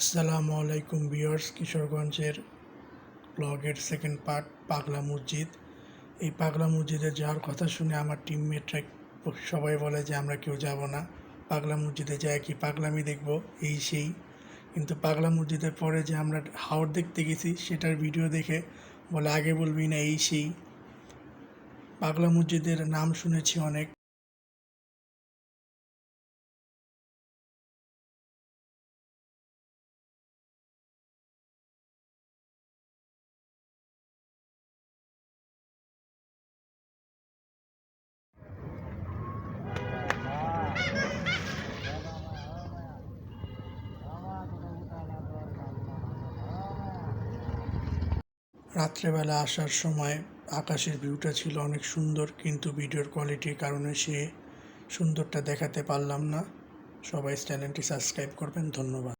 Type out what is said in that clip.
আসসালামু আলাইকুম বিয়ার্স কিশোরগঞ্জের ব্লগের সেকেন্ড পার্ট পাগলা মসজিদ। এই পাগলা মসজিদে যাওয়ার কথা শুনে আমার টিমমেটরা সবাই বলে যে, আমরা কেউ যাব না। পাগলা মসজিদে যাই কি পাগলামি দেখব? এই সেই। কিন্তু পাগলা মসজিদের পরে যে আমরা হাওড় দেখতে গেছি, সেটার ভিডিও দেখে বলে, আগে বলবি না। এই সেই। পাগলা মসজিদের নাম শুনেছি অনেক। রাত্রেবেলা আসার সময় আকাশের ভিউটা ছিল অনেক সুন্দর, কিন্তু ভিডিওর কোয়ালিটির কারণে সে সুন্দরটা দেখাতে পারলাম না। সবাই চ্যানেলটি সাবস্ক্রাইব করবেন, ধন্যবাদ।